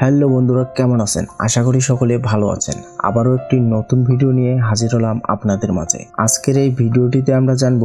Hello বন্ধুরা, কেমন আছেন? আশা করি সকলে ভালো আছেন। আবারও একটি নতুন ভিডিও নিয়ে হাজির হলাম আপনাদের মাঝে। আজকের এই ভিডিওটিতে আমরা জানব,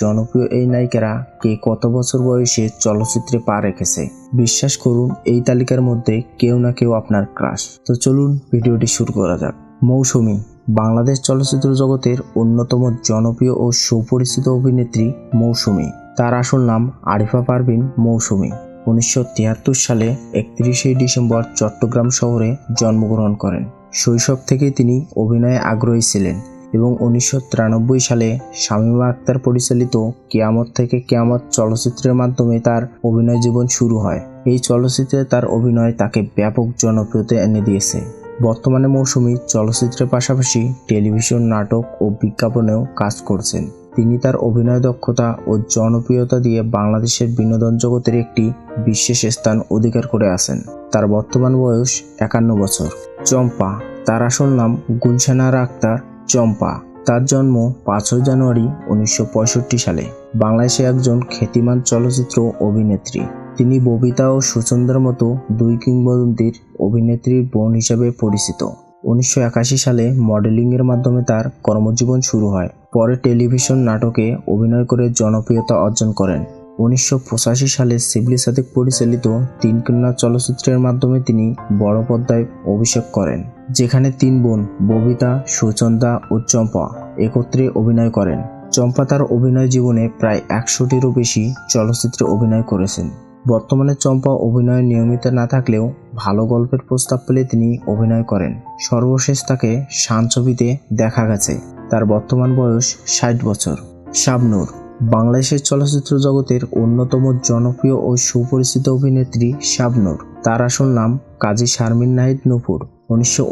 জনপ্রিয় এই নায়িকারা কে কত বছর বয়সে চলচ্চিত্রে পা রেখেছে। বিশ্বাস করুন, এই তালিকার মধ্যে কেউ না কেউ আপনার ক্রাশ। তো চলুন ভিডিওটি শুরু করা যাক। মৌসুমী, বাংলাদেশ চলচ্চিত্র জগতের অন্যতম জনপ্রিয় ও সুপরিচিত অভিনেত্রী মৌসুমী। তার আসল নাম আরিফা পারভিন মৌসুমী। উনিশশো তিয়াত্তর সালে একত্রিশে ডিসেম্বর চট্টগ্রাম শহরে জন্মগ্রহণ করেন। শৈশব থেকে তিনি অভিনয়ে আগ্রহী ছিলেন এবং উনিশশো তিরানব্বই সালে শামীমা আক্তার পরিচালিত কেয়ামত থেকে কেয়ামত চলচ্চিত্রের মাধ্যমে তার অভিনয় জীবন শুরু হয়। এই চলচ্চিত্রে তার অভিনয় তাকে ব্যাপক জনপ্রিয়তা এনে দিয়েছে। বর্তমানে মৌসুমী চলচ্চিত্রের পাশাপাশি টেলিভিশন, নাটক ও বিজ্ঞাপনেও কাজ করছেন। তিনি তার অভিনয় দক্ষতা ও জনপ্রিয়তা দিয়ে বাংলাদেশের বিনোদন জগতের একটি বিশেষ স্থান অধিকার করে আছেন। তার বর্তমান বয়স একান্ন বছর। চম্পা, তার আসল নাম গুলশানার আক্তার চম্পা। তার জন্ম পাঁচই জানুয়ারি উনিশশো পঁয়ষট্টি সালে। বাংলাদেশে একজন খ্যাতিমান চলচ্চিত্র অভিনেত্রী। তিনি ববিতা ও সুচন্দ্রার মতো দুই কিংবদন্তির অভিনেত্রীর বোন হিসেবে পরিচিত। উনিশশো একাশি সালে মডেলিংয়ের মাধ্যমে তার কর্মজীবন শুরু হয়। পরে টেলিভিশন নাটকে অভিনয় করে জনপ্রিয়তা অর্জন করেন। উনিশশো পঁচাশি সালে শিবলি সাদিক পরিচালিত তিন কন্যা চলচ্চিত্রের মাধ্যমে তিনি বড় পর্দায় অভিষেক করেন, যেখানে তিন বোন ববিতা, সুচন্দা ও চম্পা একত্রে অভিনয় করেন। চম্পা তার অভিনয় জীবনে প্রায় একশোটিরও বেশি চলচ্চিত্রে অভিনয় করেছেন। বর্তমানে চম্পা অভিনয়ে নিয়মিত না থাকলেও ভালো গল্পের প্রস্তাব পেলে তিনি অভিনয় করেন। সর্বশেষ তাকে শান ছবিতে দেখা গেছে। তার বর্তমান বয়স ষাট বছর। শাবনূর, বাংলাদেশের চলচ্চিত্র জগতের অন্যতম জনপ্রিয় ও সুপরিচিত অভিনেত্রী শাবনূর। তার আসল নাম কাজী শারমিন নাহিদ নুপুর। উনিশশো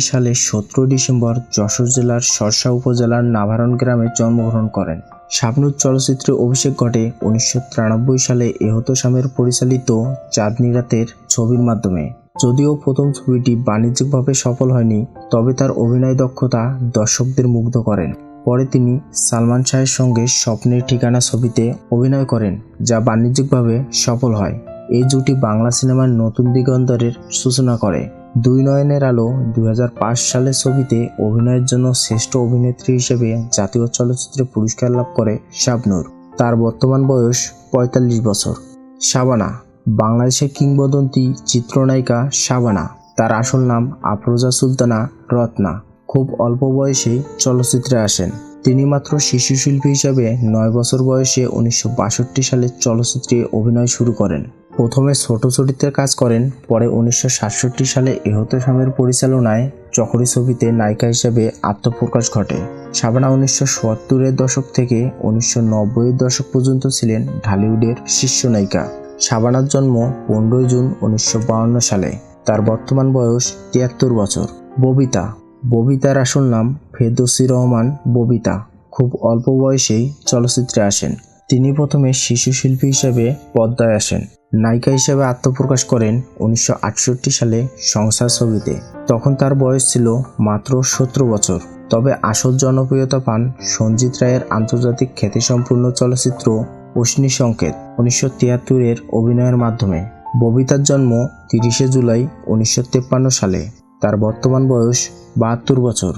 সালে সতেরো ডিসেম্বর যশোর জেলার সরসা উপজেলার নাভারণ গ্রামে জন্মগ্রহণ করেন। শাবনূর চলচ্চিত্রে অভিষেক ঘটে উনিশশো তিরানব্বই সালে এহত স্বামীর পরিচালিত চাঁদনি রাতের ছবির মাধ্যমে। যদিও প্রথম ছবিটি বাণিজ্যিকভাবে সফল হয়নি, তবে তার অভিনয় দক্ষতা দর্শকদের মুগ্ধ করেন। পরে তিনি সালমান শাহের সঙ্গে স্বপ্নের ঠিকানা ছবিতে অভিনয় করেন, যা বাণিজ্যিকভাবে সফল হয়। এই জুটি বাংলা সিনেমার নতুন দিগন্তরের সূচনা করে। দুই নয়নের আলো দু হাজার পাঁচ সালের ছবিতে অভিনয়ের জন্য শ্রেষ্ঠ অভিনেত্রী হিসেবে জাতীয় চলচ্চিত্রে পুরস্কার লাভ করে শাবনূর। তার বর্তমান বয়স পঁয়তাল্লিশ বছর। শাবানা, বাংলাদেশের কিংবদন্তি চিত্রনায়িকা শাবানা। তার আসল নাম আফরোজা সুলতানা রত্না। খুব অল্প বয়সেই চলচ্চিত্রে আসেন। তিনি মাত্র শিশু শিল্পী হিসাবে নয় বছর বয়সে উনিশশো বাষট্টি সালে চলচ্চিত্রে অভিনয় শুরু করেন। প্রথমে ছোট চরিত্রে কাজ করেন, পরে উনিশশো সাতষট্টি সালে এহত স্বামীর পরিচালনায় চকরি ছবিতে নায়িকা হিসেবে আত্মপ্রকাশ ঘটে। শাবানা উনিশশো সত্তরের দশক থেকে উনিশশো নব্বইয়ের দশক পর্যন্ত ছিলেন ঢালিউডের শীর্ষ নায়িকা। শাবানার জন্ম পনেরোই জুন উনিশশো সালে। তার বর্তমান বয়স তিয়াত্তর বছর। ববিতা। ববিতার আসল নাম ফেরদৌসি রহমান ববিতা। খুব অল্প বয়সেই চলচ্চিত্রে আসেন। তিনি প্রথমে শিশু শিল্পী হিসেবে পদ্মায় আসেন। নায়িকা হিসেবে আত্মপ্রকাশ করেন উনিশশো আটষট্টি সালে সংসার ছবিতে। তখন তার বয়স ছিল মাত্র সতেরো বছর। তবে আসল জনপ্রিয়তা পান সঞ্জিত রায়ের আন্তর্জাতিক খ্যাতিসম্পন্ন চলচ্চিত্র অশ্নি সংকেত উনিশশো তিয়াত্তরের অভিনয়ের মাধ্যমে। ববিতার জন্ম তিরিশে জুলাই উনিশশো সালে। তার বর্তমান বয়স বাহাত্তর বছর।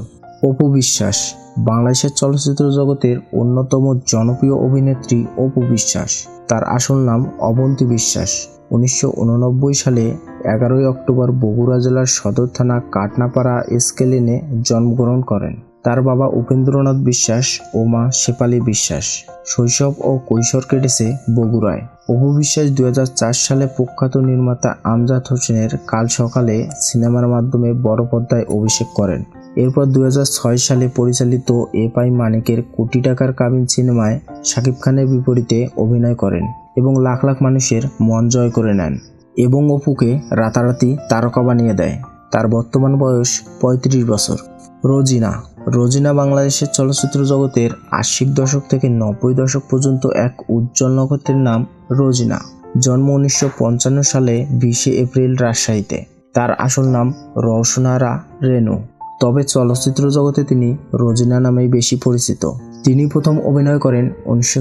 অপু বিশ্বাস বাংলাদেশের চলচ্চিত্র জগতের অন্যতম জনপ্রিয় অভিনেত্রী অপু বিশ্বাস। তার আসল নাম অবন্তী বিশ্বাস। উনিশশো উননব্বই সালে এগারোই অক্টোবর বগুড়া জেলার সদর থানা কাটনাপাড়া স্কেলেনে জন্মগ্রহণ করেন। তার বাবা উপেন্দ্রনাথ বিশ্বাস ও মা শেপালি বিশ্বাস। শৈশব ও কৈশোর কেটেছে বগুড়ায়। অপু বিশ্বাস দু হাজার চার সালে প্রখ্যাত নির্মাতা আমজাদ হোসেনের কাল সকালে সিনেমার মাধ্যমে বড় পর্দায় অভিষেক করেন। এরপর দু হাজার ছয় সালে পরিচালিত এ পাই মানিকের কোটি টাকার কাবিন সিনেমায় শাকিব খানের বিপরীতে অভিনয় করেন এবং লাখ লাখ মানুষের মন জয় করে নেন এবং অপুকে রাতারাতি তারকা বানিয়ে দেয়। তার বর্তমান বয়স ৩৫ বছর। রোজিনা। রোজিনা বাংলাদেশের চলচ্চিত্র জগতের আশির দশক থেকে নব্বই দশক পর্যন্ত এক উজ্জ্বল নক্ষত্রের নাম রোজিনা। জন্ম উনিশশো পঞ্চান্ন সালে বিশে এপ্রিল রাজশাহীতে। তার আসল নাম রওশনারা রেনু তবে চলচ্চিত্র জগতে তিনি রোজিনা নামেই বেশি পরিচিত। তিনি প্রথম অভিনয় করেন উনিশশো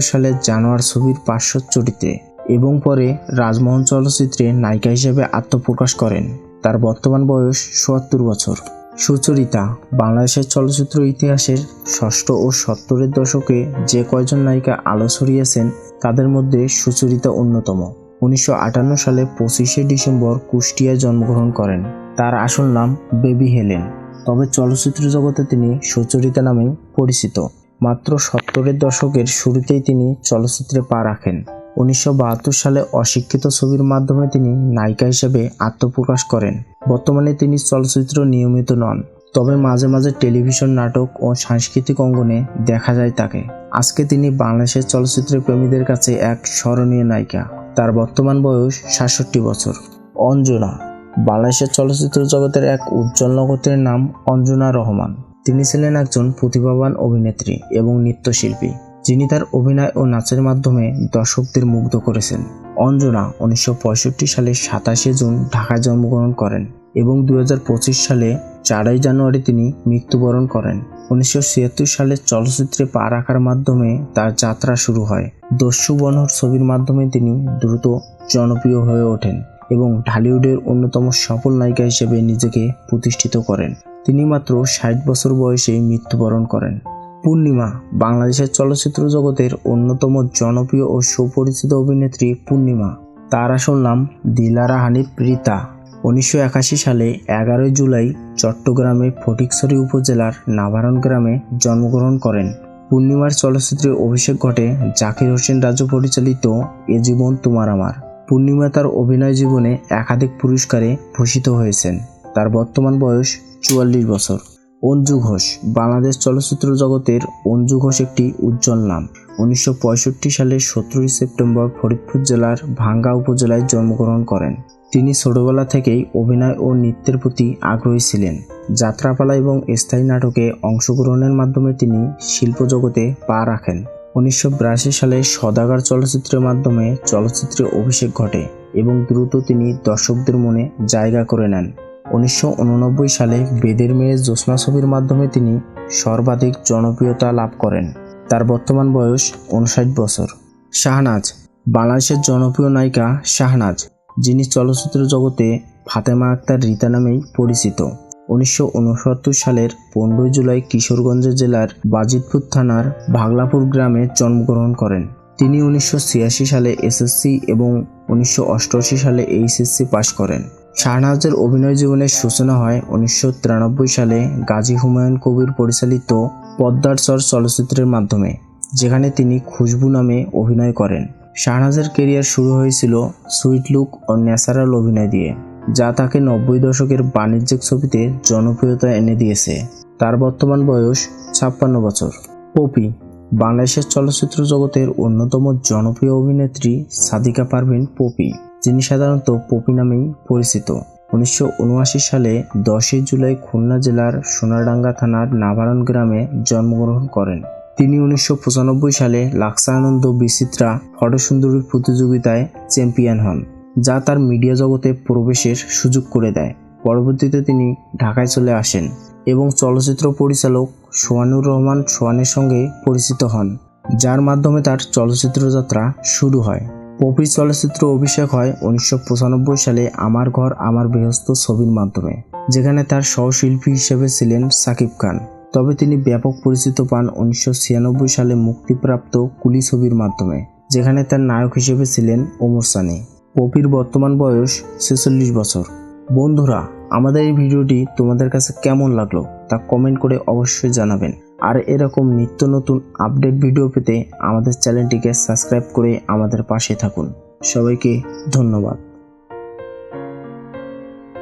সালের জানোয়ার ছবির পার্শ্ব চরিত্রে এবং পরে রাজমোহন চলচ্চিত্রে নায়িকা হিসেবে আত্মপ্রকাশ করেন। তার বর্তমান বয়স চুয়াত্তর বছর। সুচরিতা বাংলাদেশের চলচ্চিত্র ইতিহাসের ষষ্ঠ ও সত্তরের দশকে যে কয়জন নায়িকা আলো ছড়িয়েছেন, তাদের মধ্যে সুচরিতা অন্যতম। উনিশশো আটান্ন সালে পঁচিশে ডিসেম্বর কুষ্টিয়ায় জন্মগ্রহণ করেন। তার আসল নাম বেবি হেলেন। তবে চলচ্চিত্র জগতে তিনি সুচরিতা নামেই পরিচিত। মাত্র সত্তরের দশকের শুরুতেই তিনি চলচ্চিত্রে পা রাখেন। উনিশশো বাহাত্তর সালে অশিক্ষিত ছবির মাধ্যমে তিনি নায়িকা হিসেবে আত্মপ্রকাশ করেন। বর্তমানে তিনি চলচ্চিত্র নিয়মিত নন, তবে মাঝে মাঝে টেলিভিশন নাটক ও সাংস্কৃতিক অঙ্গনে দেখা যায় তাকে। আজকে তিনি বাংলাদেশের চলচ্চিত্র প্রেমীদের কাছে এক স্মরণীয় নায়িকা। তার বর্তমান বয়স সাতষট্টি বছর। অঞ্জনা বাংলাদেশের চলচ্চিত্র জগতের এক উজ্জ্বল নগতের নাম অঞ্জনা রহমান। তিনি ছিলেন একজন প্রতিভাবান অভিনেত্রী এবং নৃত্যশিল্পী, যিনি তার অভিনয় ও নাচের মাধ্যমে দর্শকদের মুগ্ধ করেছেন। অঞ্জনা উনিশশো পঁয়ষট্টি সালে সাতাশে জুন ঢাকায় জন্মগ্রহণ করেন এবং দু হাজার পঁচিশ সালে চারই জানুয়ারি তিনি মৃত্যুবরণ করেন। উনিশশো ছিয়াত্তর সালে চলচ্চিত্রে পা রাখার মাধ্যমে তার যাত্রা শুরু হয়। দস্যু বনহর ছবির মাধ্যমে তিনি দ্রুত জনপ্রিয় হয়ে ওঠেন। এবং ঢালিউডের অন্যতম সফল নায়িকা হিসেবে নিজেকে প্রতিষ্ঠিত করেন। তিনি মাত্র ষাট বছর বয়সে মৃত্যুবরণ করেন। পূর্ণিমা, বাংলাদেশের চলচ্চিত্র জগতের অন্যতম জনপ্রিয় ও সুপরিচিত অভিনেত্রী পূর্ণিমা। তার আসল নাম দিলারা হানিফ রীতা। উনিশশো সালে এগারোই জুলাই চট্টগ্রামে ফটিকছড়ি উপজেলার নাভারণ গ্রামে জন্মগ্রহণ করেন। পূর্ণিমার চলচ্চিত্রে অভিষেক ঘটে জাকির হোসেন রাজু পরিচালিত এ জীবন তোমার আমার। পূর্ণিমা তার অভিনয় জীবনে একাধিক পুরস্কারে ভূষিত হয়েছেন। তার বর্তমান বয়স চুয়াল্লিশ বছর। অঞ্জু ঘোষ, বাংলাদেশ চলচ্চিত্র জগতের অঞ্জু ঘোষ একটি উজ্জ্বল নাম। উনিশশো সালে সতেরোই সেপ্টেম্বর ফরিদপুর জেলার ভাঙ্গা উপজেলায় জন্মগ্রহণ করেন। তিনি ছোটবেলা থেকেই অভিনয় ও নৃত্যের প্রতি আগ্রহী ছিলেন। যাত্রাপালা এবং স্থায়ী নাটকে অংশগ্রহণের মাধ্যমে তিনি শিল্প জগতে পা রাখেন। উনিশশো বিরাশি সালে সদাগার চলচ্চিত্রের মাধ্যমে চলচ্চিত্রে অভিষেক ঘটে এবং দ্রুত তিনি দর্শকদের মনে জায়গা করে নেন। উনিশশো উননব্বই সালে বেদের মেয়ে জ্যোৎস্না ছবির মাধ্যমে তিনি সর্বাধিক জনপ্রিয়তা লাভ করেন। তার বর্তমান বয়স উনষাট বছর। শাহনাজ, বাংলাদেশের জনপ্রিয় নায়িকা শাহনাজ, যিনি চলচ্চিত্র জগতে ফাতেমা আক্তার রীতা নামেই পরিচিত। উনিশশো ঊনসত্তর সালের পনেরোই জুলাই কিশোরগঞ্জ জেলার বাজিতপুর থানার ভাগলাপুর গ্রামে জন্মগ্রহণ করেন। তিনি উনিশশো ছিয়াশি সালে এসএসসি এবং উনিশশো অষ্টআশি সালে এইচএসসি পাশ করেন। শাহনাজের অভিনয় জীবনের সূচনা হয় উনিশশো তিরানব্বই সালে গাজী হুমায়ুন কবির পরিচালিত পদ্মার চর চলচ্চিত্রের মাধ্যমে, যেখানে তিনি খুশবু নামে অভিনয় করেন। শাহনাজের কেরিয়ার শুরু হয়েছিল সুইট লুক ও ন্যাচারাল অভিনয় দিয়ে। যা তাকে নব্বই দশকের বাণিজ্যিক ছবিতে জনপ্রিয়তা এনে দিয়েছে। তার বর্তমান বয়স ছাপ্পান্ন বছর। পপি বাংলাদেশের চলচ্চিত্র জগতের অন্যতম জনপ্রিয় অভিনেত্রী সাদিকা পারভিন পপি, যিনি সাধারণত পপি নামেই পরিচিত। উনিশশো উনআশি সালে দশই জুলাই খুলনা জেলার সোনাডাঙ্গা থানার নাভারণ গ্রামে জন্মগ্রহণ করেন। তিনি উনিশশো পঁচানব্বই সালে লাক্সানন্দ বিচিত্রা ফটোসুন্দরী প্রতিযোগিতায় চ্যাম্পিয়ন হন। যা তার মিডিয়া জগতে প্রবেশের সুযোগ করে দেয়। পরবর্তীতে তিনি ঢাকায় চলে আসেন এবং চলচ্চিত্র পরিচালক সোহানুর রহমান সোহানের সঙ্গে পরিচিত হন, যার মাধ্যমে তার চলচ্চিত্র যাত্রা শুরু হয়। পপি চলচ্চিত্র অভিষেক হয় উনিশশো পঁচানব্বই সালে আমার ঘর, আমার বৃহস্ত ছবির মাধ্যমে, যেখানে তার সহশিল্পী হিসেবে ছিলেন সাকিব খান। তবে তিনি ব্যাপক পরিচিত পান উনিশশো ছিয়ানব্বই সালে মুক্তিপ্রাপ্ত কুলি ছবির মাধ্যমে, যেখানে তার নায়ক হিসেবে ছিলেন ওমর সানি। পপির বর্তমান বয়স ছেচল্লিশ বছর। বন্ধুরা, আমাদের এই ভিডিওটি তোমাদের কাছে কেমন লাগল তা কমেন্ট করে অবশ্যই জানাবেন। আর এরকম নিত্য নতুন আপডেট ভিডিও পেতে আমাদের চ্যানেলটিকে সাবস্ক্রাইব করে আমাদের পাশে থাকুন। সবাইকে ধন্যবাদ।